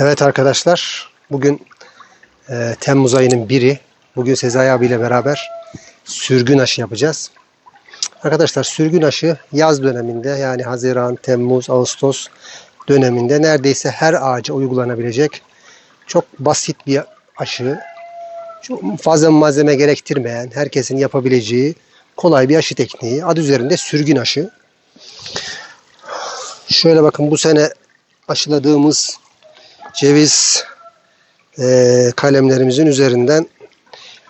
Evet arkadaşlar, bugün e, Temmuz ayının biri. Bugün Sezai abiyle beraber sürgün aşı yapacağız. Arkadaşlar sürgün aşı yaz döneminde yani Haziran, Temmuz, Ağustos döneminde neredeyse her ağaca uygulanabilecek çok basit bir aşı. Çok fazla malzeme gerektirmeyen, herkesin yapabileceği kolay bir aşı tekniği. Adı üzerinde sürgün aşı. Şöyle bakın bu sene aşıladığımız ceviz eee, kalemlerimizin üzerinden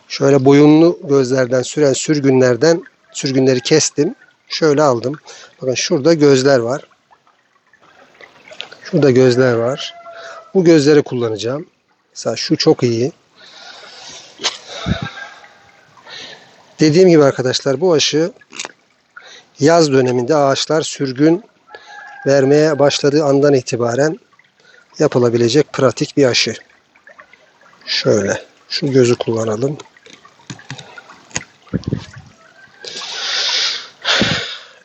şöyle boyunlu gözlerden süren sürgünlerden sürgünleri kestim. Şöyle aldım. Bakın şurada gözler var. Şurada gözler var. Bu gözleri kullanacağım. Mesela şu çok iyi. Dediğim gibi arkadaşlar bu aşı yaz döneminde ağaçlar sürgün vermeye başladığı andan itibaren yapılabilecek pratik bir aşı. Şöyle şu gözü kullanalım.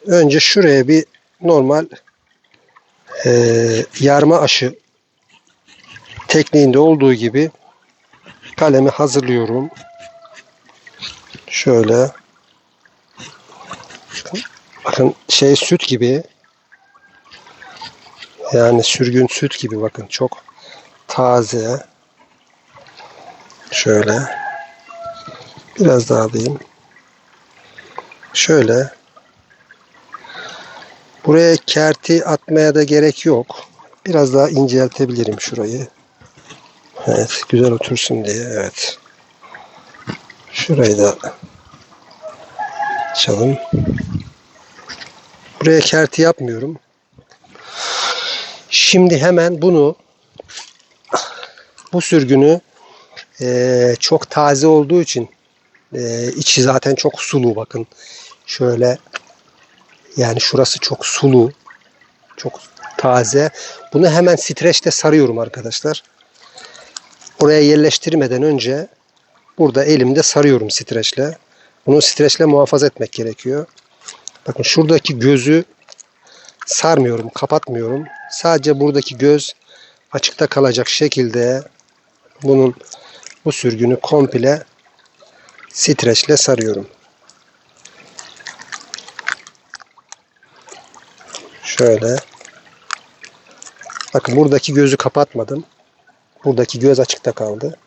Önce şuraya bir normal eee, yarma aşı tekniğinde olduğu gibi kalemi hazırlıyorum. Şöyle bakın şey süt gibi yani sürgün süt gibi bakın çok taze. Şöyle. Biraz daha alayım. Şöyle. Buraya kerti atmaya da gerek yok. Biraz daha inceltebilirim şurayı. Evet, güzel otursun diye. Evet. Şurayı da açalım. Buraya kerti yapmıyorum. Şimdi hemen bunu bu sürgünü eee, çok taze olduğu için eee, içi zaten çok sulu bakın. Şöyle yani şurası çok sulu. Çok taze. Bunu hemen streçte sarıyorum arkadaşlar. Oraya yerleştirmeden önce burada elimde sarıyorum streçle. Bunu streçle muhafaza etmek gerekiyor. Bakın şuradaki gözü sarmıyorum, kapatmıyorum. Sadece buradaki göz açıkta kalacak şekilde bunun bu sürgünü komple streçle sarıyorum. Şöyle. Bakın buradaki gözü kapatmadım. Buradaki göz açıkta kaldı.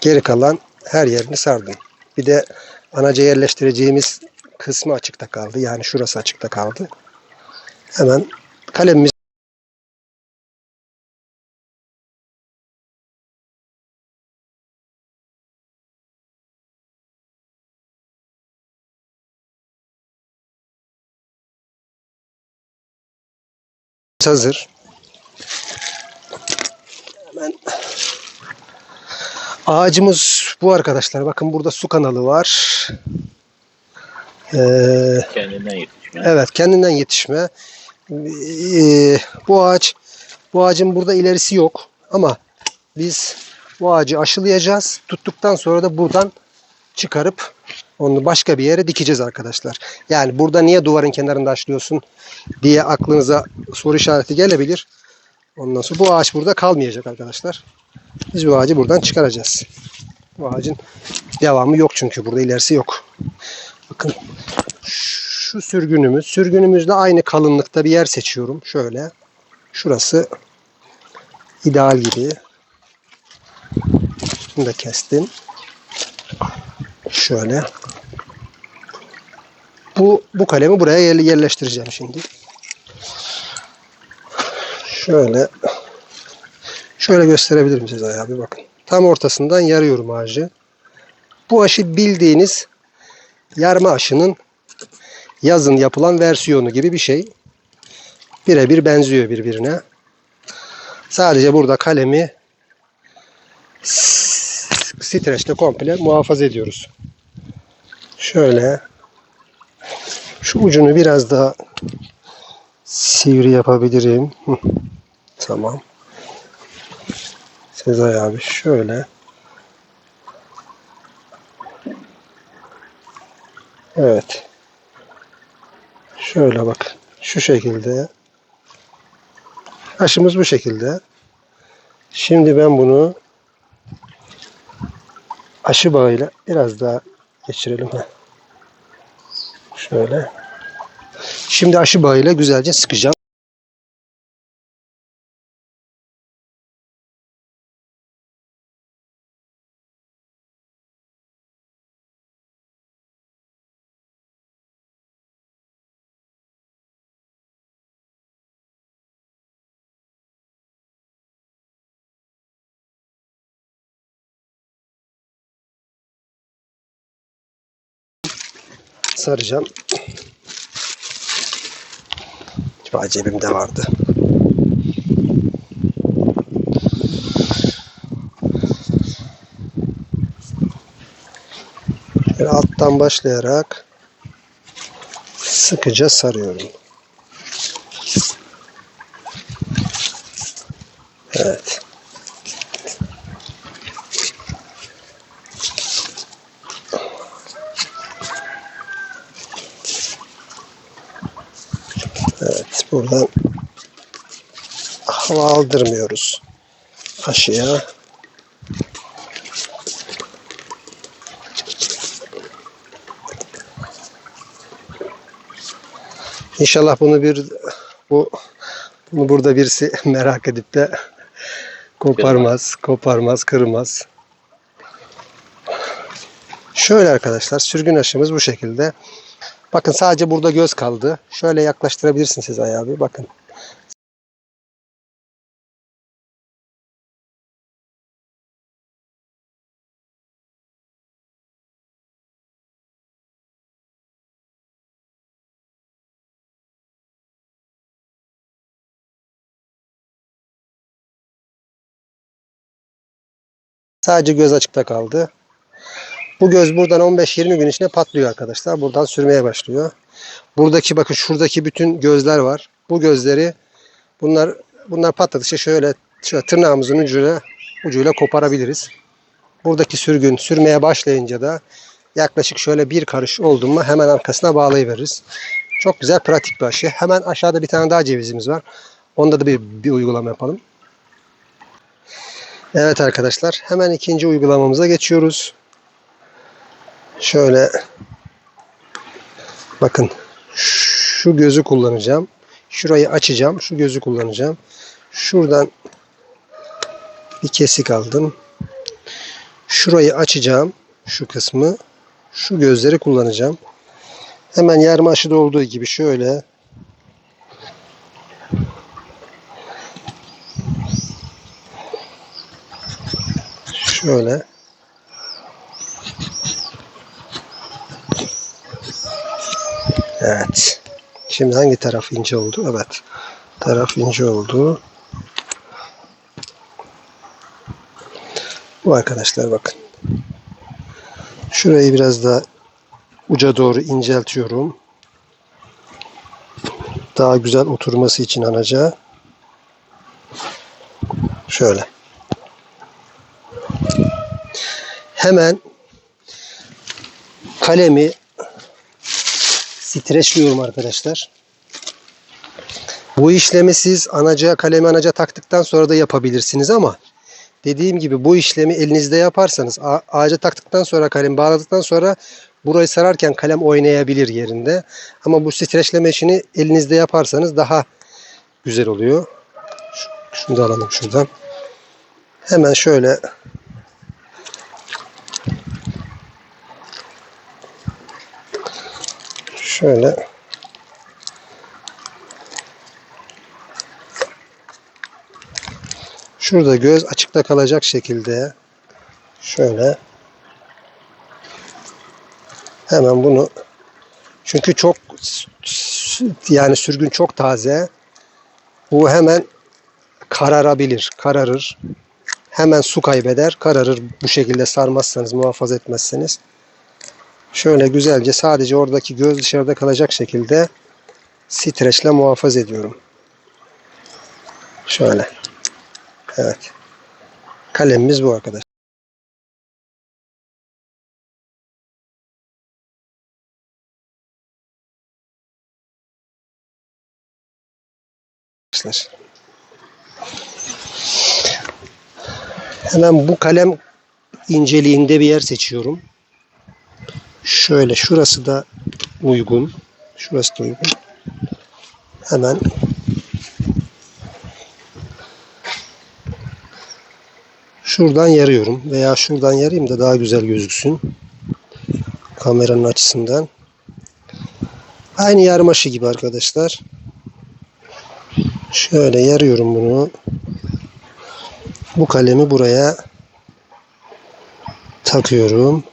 Geri kalan her yerini sardım. Bir de anaca yerleştireceğimiz kısmı açıkta kaldı. Yani şurası açıkta kaldı. Hemen kalemimiz hazır. Hemen ağacımız bu arkadaşlar. Bakın burada su kanalı var. Ee, Kendinden yetişme. Evet, kendinden yetişme. Ee, bu ağaç, bu ağacın burada ilerisi yok. Ama biz bu ağacı aşılayacağız. Tuttuktan sonra da buradan çıkarıp onu başka bir yere dikeceğiz arkadaşlar. Yani burada niye duvarın kenarında aşılıyorsun diye aklınıza soru işareti gelebilir. Ondan sonra bu ağaç burada kalmayacak arkadaşlar. Biz bu ağacı buradan çıkaracağız. Bu ağacın devamı yok çünkü burada ilerisi yok. Bakın şu sürgünümüz. Sürgünümüzde aynı kalınlıkta bir yer seçiyorum. Şöyle. Şurası ideal gibi. Bunu da kestim. Şöyle. Bu bu kalemi buraya yer- yerleştireceğim şimdi. Şöyle şöyle gösterebilirim size abi bakın. Tam ortasından yarıyorum ağacı. Bu aşı bildiğiniz yarma aşının yazın yapılan versiyonu gibi bir şey. Birebir benziyor birbirine. Sadece burada kalemi streçle komple muhafaza ediyoruz. Şöyle şu ucunu biraz daha sivri yapabilirim. Tamam. Sezai abi şöyle. Evet. Şöyle bak. Şu şekilde. Aşımız bu şekilde. Şimdi ben bunu aşı bağıyla biraz daha geçirelim. Şöyle. Şimdi aşı bağıyla güzelce sıkacağım. Saracağım. Acaba cebimde vardı. Böyle alttan başlayarak sıkıca sarıyorum. Evet. Buradan hava aldırmıyoruz aşıya. İnşallah bunu bir bu bunu burada birisi merak edip de koparmaz, koparmaz, kırmaz. Şöyle arkadaşlar sürgün aşımız bu şekilde. Bakın sadece burada göz kaldı. Şöyle yaklaştırabilirsin siz ayağı bir bakın. Sadece göz açıkta kaldı. Bu göz buradan 15-20 gün içinde patlıyor arkadaşlar. Buradan sürmeye başlıyor. Buradaki bakın şuradaki bütün gözler var. Bu gözleri bunlar bunlar patladıkça şöyle, şöyle tırnağımızın ucuyla ucuyla koparabiliriz. Buradaki sürgün sürmeye başlayınca da yaklaşık şöyle bir karış oldu mu hemen arkasına bağlayıveririz. Çok güzel pratik bir aşı. Hemen aşağıda bir tane daha cevizimiz var. Onda da bir, bir uygulama yapalım. Evet arkadaşlar hemen ikinci uygulamamıza geçiyoruz. Şöyle bakın şu gözü kullanacağım. Şurayı açacağım. Şu gözü kullanacağım. Şuradan bir kesik aldım. Şurayı açacağım. Şu kısmı. Şu gözleri kullanacağım. Hemen yarım aşıda olduğu gibi şöyle şöyle Evet. Şimdi hangi taraf ince oldu? Evet. Taraf ince oldu. Bu arkadaşlar bakın. Şurayı biraz daha uca doğru inceltiyorum. Daha güzel oturması için anaca. Şöyle. Hemen kalemi streçliyorum arkadaşlar. Bu işlemi siz anaca kalemi anaca taktıktan sonra da yapabilirsiniz ama dediğim gibi bu işlemi elinizde yaparsanız ağaca taktıktan sonra kalem bağladıktan sonra burayı sararken kalem oynayabilir yerinde. Ama bu streçleme işini elinizde yaparsanız daha güzel oluyor. Şu- Şunu da alalım şuradan. Hemen şöyle şöyle. Şurada göz açıkta kalacak şekilde şöyle. Hemen bunu çünkü çok yani sürgün çok taze. Bu hemen kararabilir kararır. Hemen su kaybeder kararır. Bu şekilde sarmazsanız muhafaza etmezseniz şöyle güzelce sadece oradaki göz dışarıda kalacak şekilde streçle muhafaza ediyorum. Şöyle. Evet. Kalemimiz bu arkadaş. Arkadaşlar. Hemen bu kalem inceliğinde bir yer seçiyorum. Şöyle şurası da uygun. Şurası da uygun. Hemen şuradan yarıyorum veya şuradan yarayayım da daha güzel gözüksün. Kameranın açısından. Aynı yarmaşı gibi arkadaşlar. Şöyle yarıyorum bunu. Bu kalemi buraya takıyorum.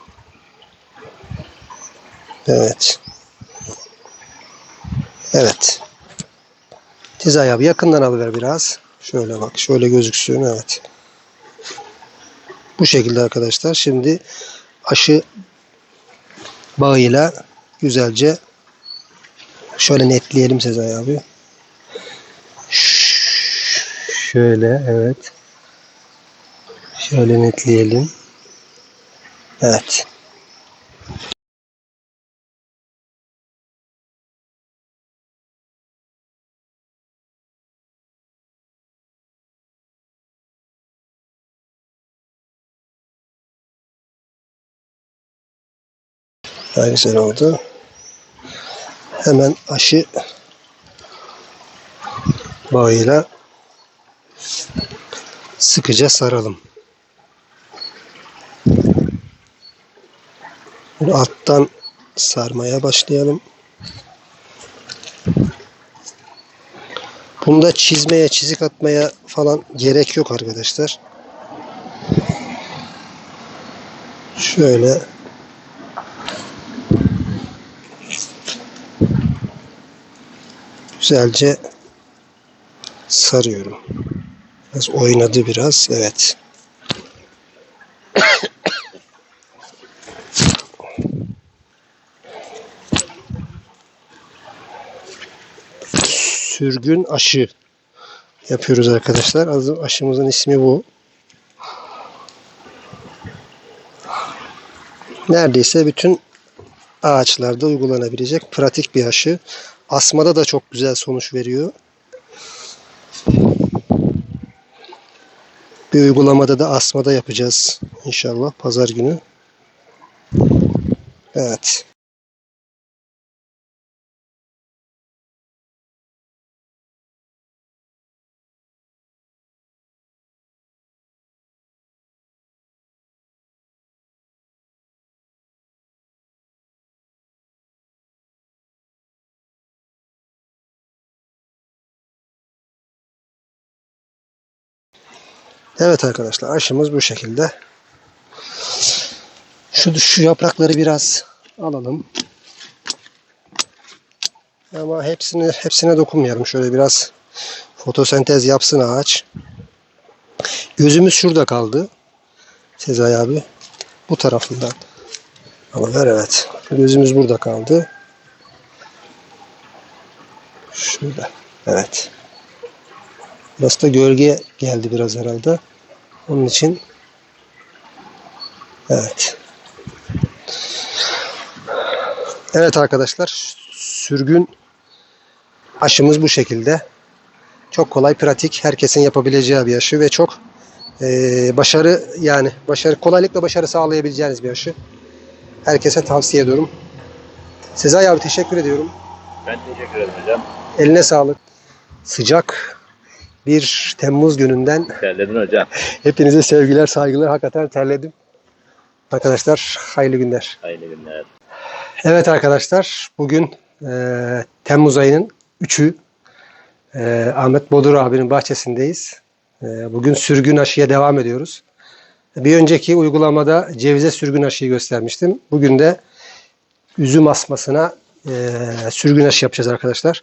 Evet. Evet. Tizay abi yakından alıver biraz. Şöyle bak. Şöyle gözüksün. Evet. Bu şekilde arkadaşlar. Şimdi aşı bağıyla güzelce şöyle netleyelim Sezai abi. Şöyle evet. Şöyle netleyelim. Evet. Daha güzel oldu. Hemen aşı bağıyla sıkıca saralım. Alttan sarmaya başlayalım. Bunda çizmeye, çizik atmaya falan gerek yok arkadaşlar. Şöyle güzelce sarıyorum. Biraz oynadı biraz. Evet. Sürgün aşı yapıyoruz arkadaşlar. Aşımızın ismi bu. Neredeyse bütün ağaçlarda uygulanabilecek pratik bir aşı. Asmada da çok güzel sonuç veriyor. Bir uygulamada da asmada yapacağız inşallah pazar günü. Evet. Evet arkadaşlar aşımız bu şekilde. Şu, şu yaprakları biraz alalım. Ama hepsini hepsine dokunmayalım. Şöyle biraz fotosentez yapsın ağaç. Gözümüz şurada kaldı. Sezai abi. Bu tarafından. Alıver evet. Gözümüz burada kaldı. Şurada. Evet. Burası da gölge geldi biraz herhalde. Onun için evet. Evet arkadaşlar sürgün aşımız bu şekilde. Çok kolay, pratik, herkesin yapabileceği bir aşı ve çok eee, başarı yani başarı kolaylıkla başarı sağlayabileceğiniz bir aşı. Herkese tavsiye ediyorum. Sezai abi teşekkür ediyorum. Ben teşekkür ederim hocam. Eline sağlık. Sıcak bir Temmuz gününden Terledin hocam. hepinize sevgiler, saygılar. Hakikaten terledim. Arkadaşlar hayırlı günler. Hayırlı günler. Evet arkadaşlar bugün e, Temmuz ayının 3'ü e, Ahmet Bodur abinin bahçesindeyiz. E, bugün sürgün aşıya devam ediyoruz. Bir önceki uygulamada cevize sürgün aşıyı göstermiştim. Bugün de üzüm asmasına e, sürgün aşı yapacağız arkadaşlar.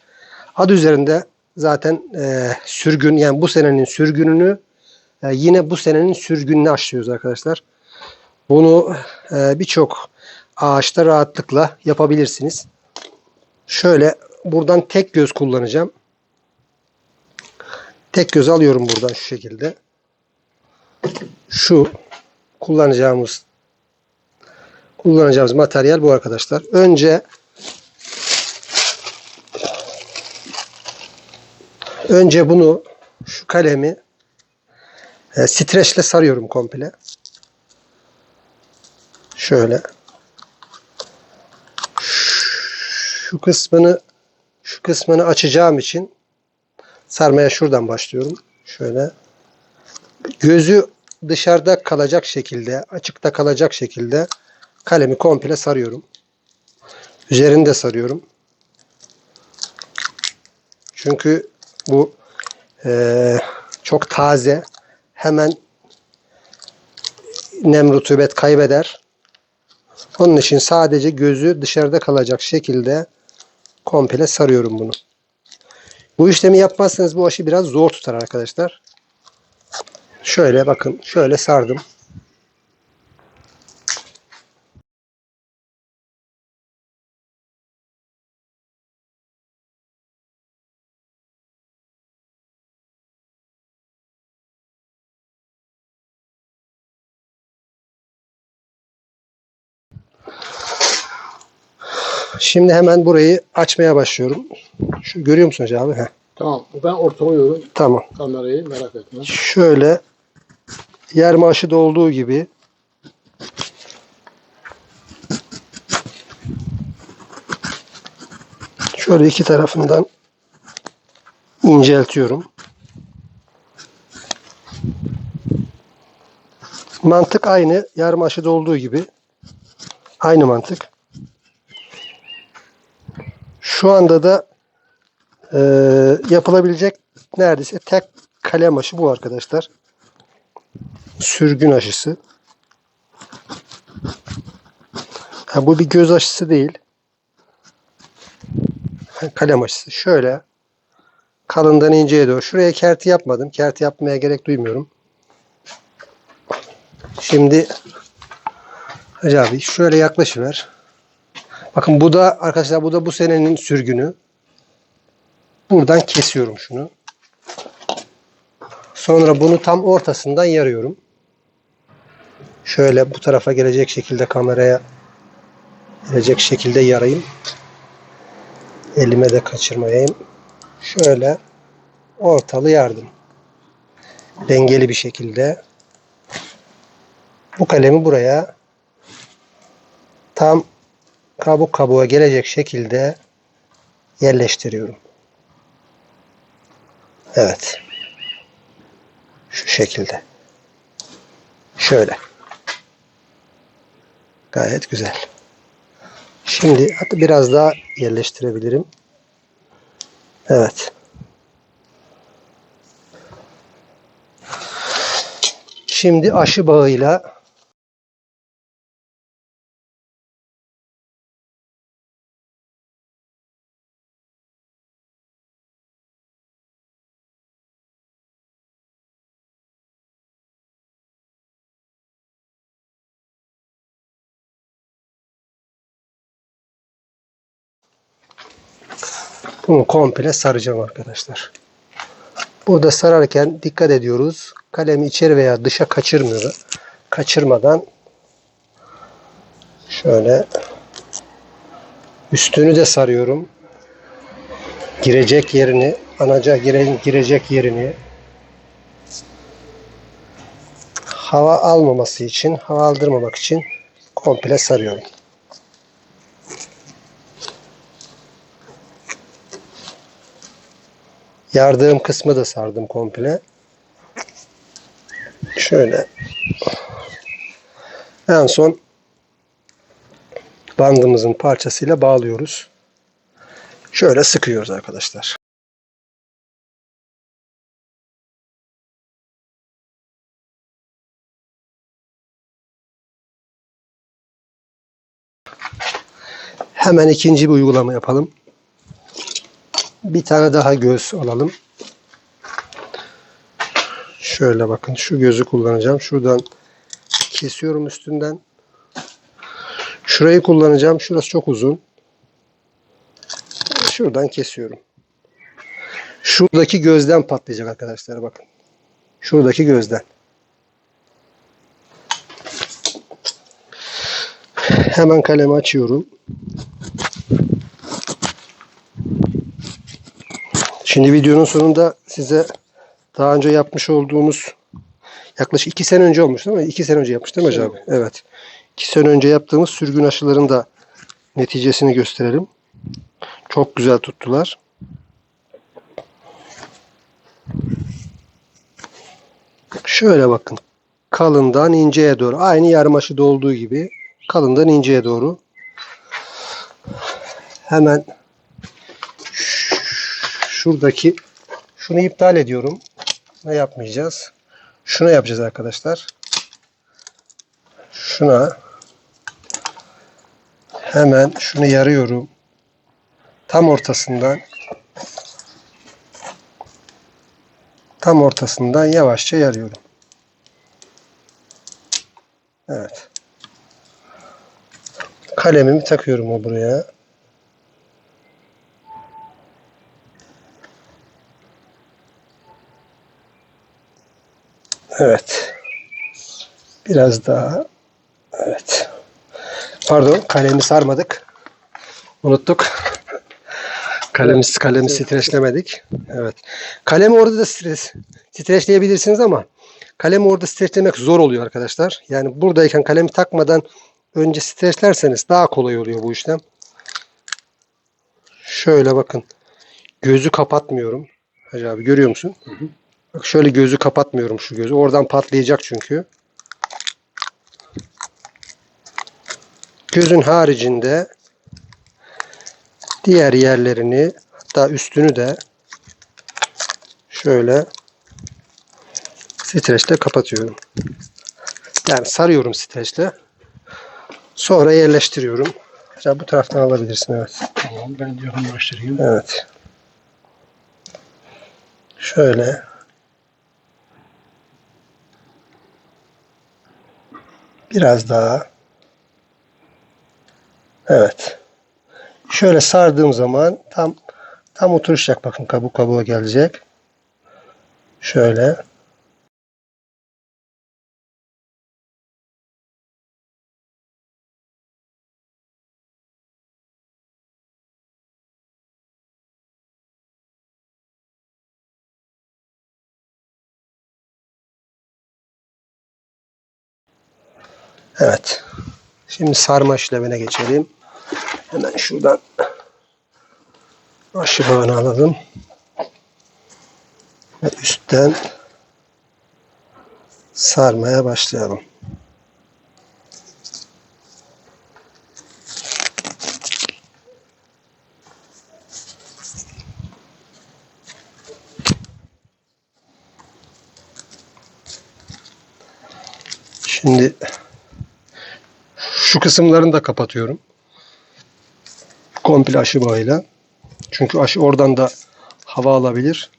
Adı üzerinde zaten e, sürgün yani bu senenin sürgününü e, yine bu senenin sürgününü aşıyoruz arkadaşlar. Bunu e, birçok ağaçta rahatlıkla yapabilirsiniz. Şöyle buradan tek göz kullanacağım. Tek göz alıyorum buradan şu şekilde. Şu kullanacağımız kullanacağımız materyal bu arkadaşlar. Önce önce bunu şu kalemi E, streçle sarıyorum komple. Şöyle. Şu kısmını şu kısmını açacağım için sarmaya şuradan başlıyorum. Şöyle. Gözü dışarıda kalacak şekilde, açıkta kalacak şekilde kalemi komple sarıyorum. Üzerini de sarıyorum. Çünkü bu eee, çok taze. Hemen nem rutubet kaybeder. Onun için sadece gözü dışarıda kalacak şekilde komple sarıyorum bunu. Bu işlemi yapmazsanız bu aşı biraz zor tutar arkadaşlar. Şöyle bakın. Şöyle sardım. Şimdi hemen burayı açmaya başlıyorum. Şu görüyor musunuz abi? Heh, Tamam. Ben ortalıyorum tamam. kamerayı merak etme. Şöyle yer maaşı da olduğu gibi şöyle iki tarafından inceltiyorum. Mantık aynı. Yer maaşı olduğu gibi. Aynı mantık. Şu anda da eee, yapılabilecek neredeyse tek kalem aşı bu arkadaşlar. Sürgün aşısı. Ha, bu bir göz aşısı değil. Kalem aşısı. Şöyle kalından inceye doğru. Şuraya kerti yapmadım. Kerti yapmaya gerek duymuyorum. Şimdi Hacı abi şöyle yaklaşıver. Bakın bu da arkadaşlar bu da bu senenin sürgünü. Buradan kesiyorum şunu. Sonra bunu tam ortasından yarıyorum. Şöyle bu tarafa gelecek şekilde kameraya gelecek şekilde yarayım. Elime de kaçırmayayım. Şöyle ortalı yardım. Dengeli bir şekilde. Bu kalemi buraya tam kabuk kabuğa gelecek şekilde yerleştiriyorum. Evet. Şu şekilde. Şöyle. Gayet güzel. Şimdi hatta biraz daha yerleştirebilirim. Evet. Şimdi aşı bağıyla Bunu komple saracağım arkadaşlar. Burada sararken dikkat ediyoruz. Kalemi içeri veya dışa kaçırmıyor. Kaçırmadan şöyle üstünü de sarıyorum. Girecek yerini, anaca gire, girecek yerini hava almaması için, hava aldırmamak için komple sarıyorum. Yardığım kısmı da sardım komple. Şöyle. En son bandımızın parçasıyla bağlıyoruz. Şöyle sıkıyoruz arkadaşlar. Hemen ikinci bir uygulama yapalım. Bir tane daha göz alalım. Şöyle bakın şu gözü kullanacağım. Şuradan kesiyorum üstünden. Şurayı kullanacağım. Şurası çok uzun. Şuradan kesiyorum. Şuradaki gözden patlayacak arkadaşlar bakın. Şuradaki gözden. Hemen kalemi açıyorum. Şimdi videonun sonunda size daha önce yapmış olduğumuz yaklaşık iki sene önce olmuş değil mi? İki sene önce yapmış değil mi Hacı abi? Evet. İki sene önce yaptığımız sürgün aşıların da neticesini gösterelim. Çok güzel tuttular. Şöyle bakın. Kalından inceye doğru. Aynı yarım aşıda olduğu gibi kalından inceye doğru. Hemen şuradaki şunu iptal ediyorum. Ne yapmayacağız? Şuna yapacağız arkadaşlar. Şuna hemen şunu yarıyorum. Tam ortasından tam ortasından yavaşça yarıyorum. Evet. Kalemimi takıyorum o buraya. Evet. Biraz daha. Evet. Pardon, kalemi sarmadık. Unuttuk. Kalemiz kalemi streçlemedik. Evet. Kalemi orada da stres, streçleyebilirsiniz ama kalemi orada streçlemek zor oluyor arkadaşlar. Yani buradayken kalemi takmadan önce streçlerseniz daha kolay oluyor bu işlem. Şöyle bakın. Gözü kapatmıyorum. Hacı abi görüyor musun? Bak şöyle gözü kapatmıyorum şu gözü. Oradan patlayacak çünkü. Gözün haricinde diğer yerlerini hatta üstünü de şöyle streçle kapatıyorum. Yani sarıyorum streçle. Sonra yerleştiriyorum. Ya bu taraftan alabilirsin evet. Tamam ben yakınlaştırayım. Evet. Şöyle. Biraz daha. Evet. Şöyle sardığım zaman tam tam oturacak bakın kabuk kabuğa gelecek. Şöyle. Evet. Şimdi sarma işlemine geçelim. Hemen şuradan aşı bağını alalım. Ve üstten sarmaya başlayalım. Şimdi kısımlarını da kapatıyorum. Komple aşı bağıyla. Çünkü aşı oradan da hava alabilir.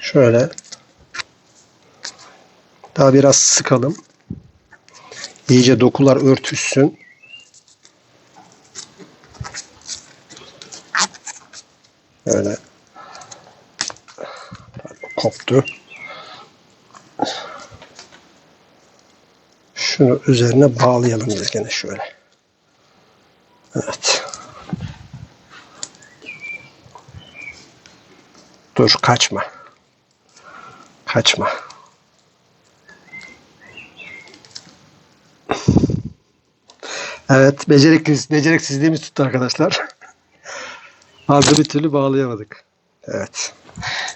Şöyle. Daha biraz sıkalım. İyice dokular örtüşsün. Böyle. Koptu. Şunu üzerine bağlayalım biz gene şöyle. Evet. Dur kaçma. Kaçma. Evet, beceriksiz, beceriksizliğimiz tuttu arkadaşlar. Fazla bir türlü bağlayamadık. Evet.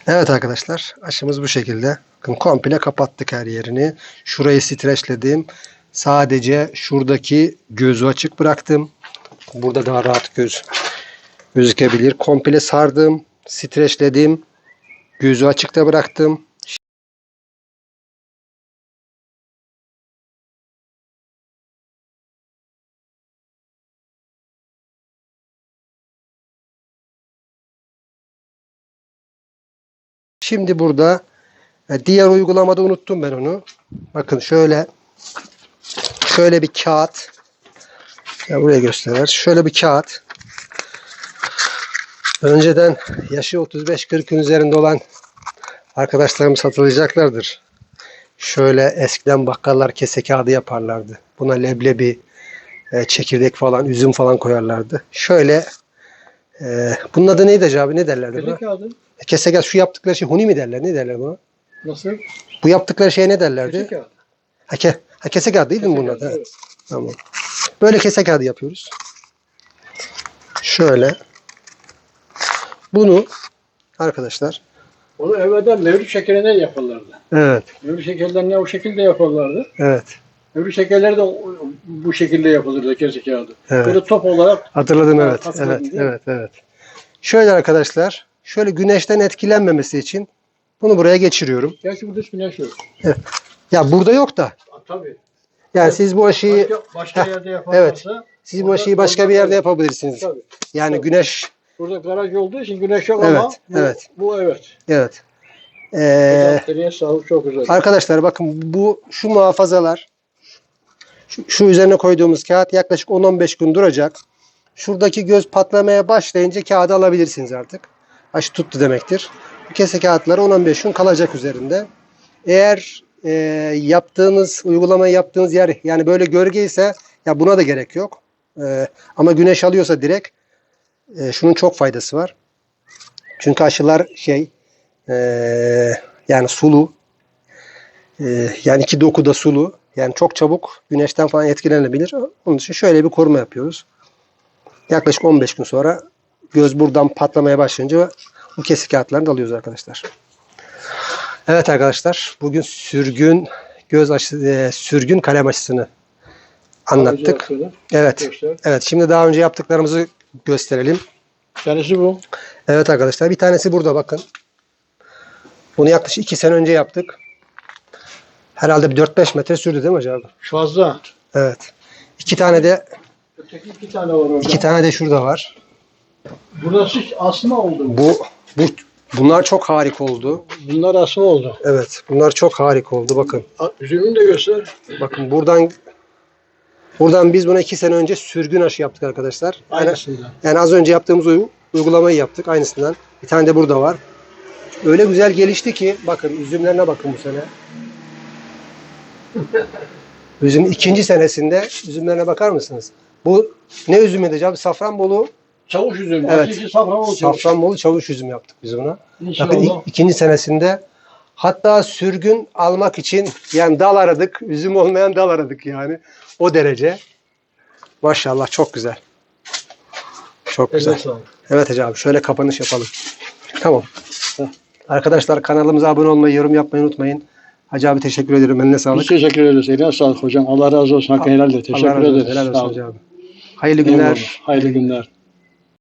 Evet arkadaşlar, aşımız bu şekilde. Komple kapattık her yerini. Şurayı streçledim. Sadece şuradaki gözü açık bıraktım. Burada daha rahat göz gözükebilir. Komple sardım, streçledim. Gözü açıkta bıraktım. Şimdi burada e, diğer uygulamada unuttum ben onu. Bakın şöyle şöyle bir kağıt ya buraya gösterir. Şöyle bir kağıt. Önceden yaşı 35-40'ın üzerinde olan arkadaşlarımız hatırlayacaklardır. Şöyle eskiden bakkallar kese kağıdı yaparlardı. Buna leblebi, e, çekirdek falan, üzüm falan koyarlardı. Şöyle e, bunun adı neydi acaba? Ne derlerdi? Kese kağıdı Kese kağıdı. Şu yaptıkları şey huni mi derler? Ne derler buna? nasıl? Bu yaptıkları şeye ne derlerdi? Küçük kağıt. Ha, ke, ha kese kağıdı değil mi Kese bunlar? kağıdı, Evet. Tamam. Böyle kese kağıdı yapıyoruz. Şöyle. Bunu arkadaşlar Onu evvelden mevlüt şekerinden yaparlardı. evet Mevlüt şekerlerini o şekilde yaparlardı. evet Mevlüt şekerleri de bu şekilde yapılırdı kese kağıdı. Evet. Böyle top olarak hatırladım Evet, evet hatırladım, evet değil mi? evet evet. Şöyle arkadaşlar şöyle güneşten etkilenmemesi için bunu buraya geçiriyorum. Gerçi burada hiç güneş yok. Ya burada yok da Tabii. yani siz bu aşıyı Başka, başka Heh, yerde yaparlarsa siz bu aşıyı başka bir yerde yapabilirsiniz. Tabii. Yani Tabii. güneş Burada garaj olduğu için güneş yok Evet, ama bu, evet. bu evet. evet. Ee, Ee, sağlık çok güzel. Arkadaşlar bakın bu şu muhafazalar şu, şu üzerine koyduğumuz kağıt yaklaşık 10-15 gün duracak. Şuradaki göz patlamaya başlayınca kağıdı alabilirsiniz artık. Aşı tuttu demektir. Bu kese kağıtları 10-15 gün kalacak üzerinde. Eğer e, yaptığınız uygulamayı yaptığınız yer yani böyle gölge ise ya buna da gerek yok. E, ama güneş alıyorsa direkt e, şunun çok faydası var. Çünkü aşılar şey e, yani sulu ee, yani iki doku da sulu. Yani çok çabuk güneşten falan etkilenebilir. Onun için şöyle bir koruma yapıyoruz. Yaklaşık 15 gün sonra göz buradan patlamaya başlayınca bu kesik kağıtlarını da alıyoruz arkadaşlar. Evet arkadaşlar bugün sürgün göz aşı, e, sürgün kalem aşısını anlattık. Evet. göster. Evet şimdi daha önce yaptıklarımızı gösterelim. Tanesi bu. Evet arkadaşlar bir tanesi burada bakın. Bunu yaklaşık 2 sene önce yaptık. Herhalde bir 4-5 metre sürdü değil mi hocam? Fazla. Evet. İki tane de Öteki iki tane var orada. iki tane de şurada var. Burası asma oldu. mu? Bu bu bunlar çok harika oldu. Bunlar asma oldu. Evet, bunlar çok harika oldu. Bakın. Üzümünü de göster. Bakın buradan buradan biz buna iki sene önce sürgün aşı yaptık arkadaşlar. Yani, Aynısından. yani az önce yaptığımız uy- uygulamayı yaptık aynısından. Bir tane de burada var. Öyle güzel gelişti ki bakın üzümlerine bakın bu sene. Üzüm ikinci senesinde üzümlerine bakar mısınız? Bu ne üzümüydü hocam? Safranbolu, Çavuş üzümü. Evet. Evet. Safranbolu çavuş. Safranbolu çavuş üzüm yaptık biz buna. İnşallah. Bakın ik- ikinci senesinde hatta sürgün almak için yani dal aradık. Üzüm olmayan dal aradık yani. O derece. Maşallah çok güzel. Çok güzel. Sağlık. Evet Hacı abi şöyle kapanış yapalım. Tamam. Arkadaşlar kanalımıza abone olmayı, yorum yapmayı unutmayın. Hacı abi teşekkür ederim. Eline Biz sağlık. teşekkür ederiz. Eline sağlık hocam. Allah razı olsun. Hakkı helal de. Teşekkür Allah razı olsun. ederiz. Helal Sağ olsun olun. Hacı abi. Hayırlı günler. Eyvallah. Hayırlı günler.